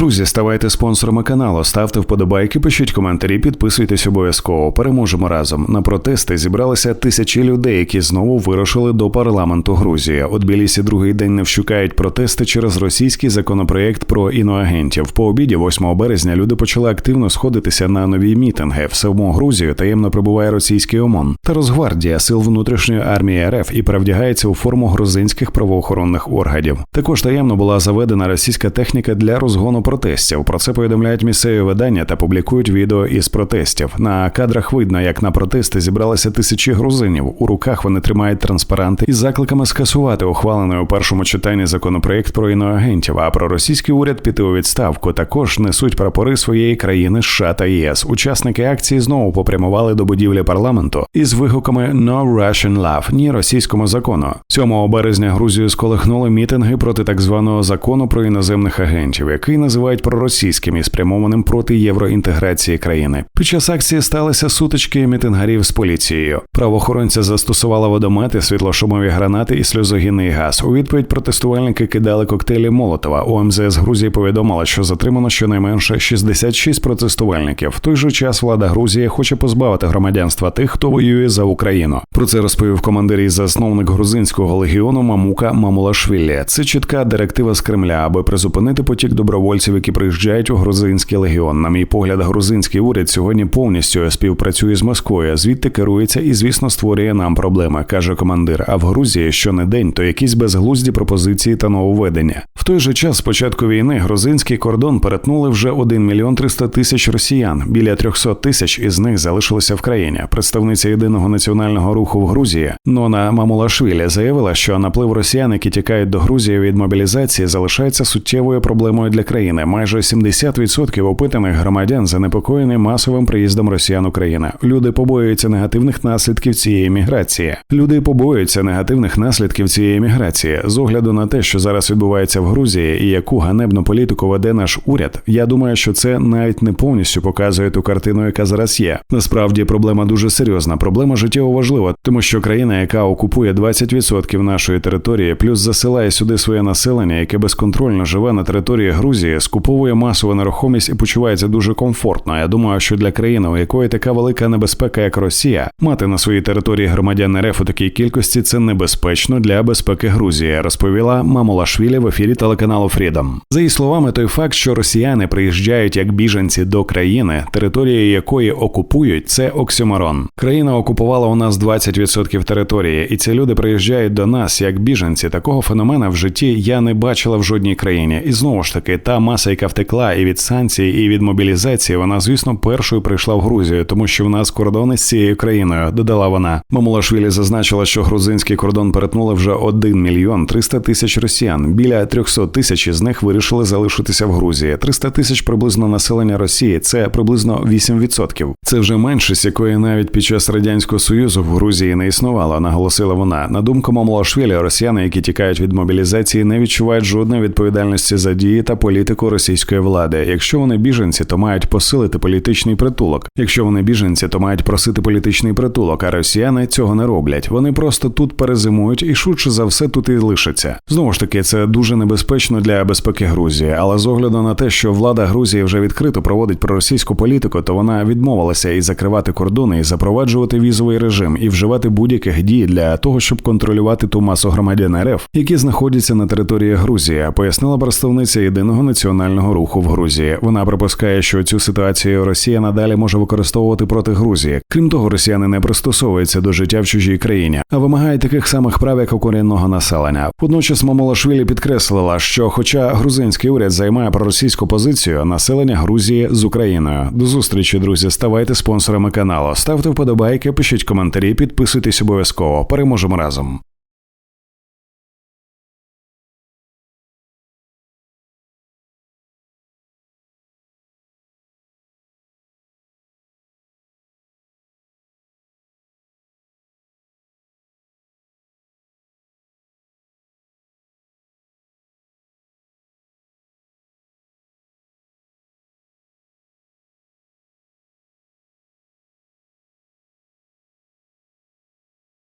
Друзі, ставайте спонсорами каналу, ставте вподобайки, пишіть коментарі, підписуйтесь обов'язково. Переможемо разом. На протести зібралися тисячі людей, які знову вирушили до парламенту Грузії. От Білісі другий день не вщукають протести через російський законопроєкт про іноагентів. По обіді, 8 березня, люди почали активно сходитися на нові мітинги. В саму Грузію таємно прибуває російський ОМОН та Росгвардія сил внутрішньої армії РФ і перевдягається у форму грузинських правоохоронних органів. Також таємно була заведена російська техніка для розгону протестів. Про це повідомляють місцеві видання та публікують відео із протестів. На кадрах видно, як на протести зібралися тисячі грузинів. У руках вони тримають транспаранти із закликами скасувати ухвалений у першому читанні законопроект про іноагентів. А про російський уряд піти у відставку також несуть прапори своєї країни США та ЄС. Учасники акції знову попрямували до будівлі парламенту із вигуками «No Russian Love» – ні російському закону. 7 березня Грузію сколихнули мітинги проти так званого закону про іноземних агентів, який називають проросійським і спрямованим проти євроінтеграції країни. Під час акції сталися сутички мітингарів з поліцією. Правоохоронця застосувала водомети, світлошумові гранати і сльозогінний газ. У відповідь протестувальники кидали коктейлі Молотова. У МЗС Грузії повідомила, що затримано щонайменше 66 протестувальників. В той же час влада Грузії хоче позбавити громадянства тих, хто воює за Україну. Про це розповів командир і засновник грузинського легіону Мамука Мамулашвілі. Це чітка директива з Кремля, аби призупинити потік добровольців, які приїжджають у грузинський легіон. На мій погляд, грузинський уряд сьогодні повністю співпрацює з Москвою, звідти керується і, звісно, створює нам проблеми, каже командир. А в Грузії що не день, то якісь безглузді пропозиції та нововведення. В той же час, з початку війни, грузинський кордон перетнули вже 1 мільйон 300 тисяч росіян. Біля 300 тисяч із них залишилися в країні. Представниця єдиного національного руху в Грузії Нона Мамулашвілі заявила, що наплив росіян, які тікають до Грузії від мобілізації, залишається суттєвою проблемою для країни. Майже 70% опитаних громадян занепокоєні масовим приїздом росіян України. Люди побоюються негативних наслідків цієї міграції. Люди побоюються негативних наслідків цієї міграції з огляду на те, що зараз відбувається в Грузії, і яку ганебну політику веде наш уряд. Я думаю, що це навіть не повністю показує ту картину, яка зараз є. Насправді проблема дуже серйозна. Проблема життєво важлива, тому що країна, яка окупує 20% нашої території, плюс засилає сюди своє населення, яке безконтрольно живе на території Грузії, скуповує масову нерухомість і почувається дуже комфортно. Я думаю, що для країни, у якої така велика небезпека, як Росія, мати на своїй території громадян РФ у такій кількості це небезпечно для безпеки Грузії, розповіла Мамулашвілі в ефірі телеканалу Фрідом. За її словами, той факт, що росіяни приїжджають як біженці до країни, території якої окупують, це оксюморон. Країна окупувала у нас 20% території, і ці люди приїжджають до нас як біженці. Такого феномена в житті я не бачила в жодній країні. І знову ж таки, та маса, яка втекла і від санкцій, і від мобілізації, вона, звісно, першою прийшла в Грузію, тому що в нас кордони з цією країною. Додала вона. Мамулашвілі зазначила, що грузинський кордон перетнули вже 1 мільйон 300 тисяч росіян. Біля 300 тисяч із них вирішили залишитися в Грузії. 300 тисяч приблизно населення Росії. Це приблизно 8%. Це вже меншість, якої навіть під час радянського союзу в Грузії не існувало. Наголосила вона. На думку Мамулашвілі, росіяни, які тікають від мобілізації, не відчувають жодної відповідальності за дії та політику російської влади. Якщо вони біженці, то мають посилити політичний притулок. Якщо вони біженці, то мають просити політичний притулок. А росіяни цього не роблять. Вони просто тут перезимують і швидше за все тут і лишаться. Знову ж таки, це дуже небезпечно для безпеки Грузії. Але з огляду на те, що влада Грузії вже відкрито проводить проросійську політику, то вона відмовилася і закривати кордони, і запроваджувати візовий режим, і вживати будь-яких дій для того, щоб контролювати ту масу громадян РФ, які знаходяться на території Грузії, пояснила представниця єдиного національного руху в Грузії. Вона припускає, що цю ситуацію Росія надалі може використовувати проти Грузії. Крім того, росіяни не пристосовуються до життя в чужій країні, а вимагають таких самих прав, як у корінного населення. Водночас Мамолашвілі підкреслила, що, хоча грузинський уряд займає проросійську позицію, населення Грузії з Україною. До зустрічі, друзі, ставайте спонсорами каналу, ставте вподобайки, пишіть коментарі, підписуйтесь обов'язково. Переможемо разом.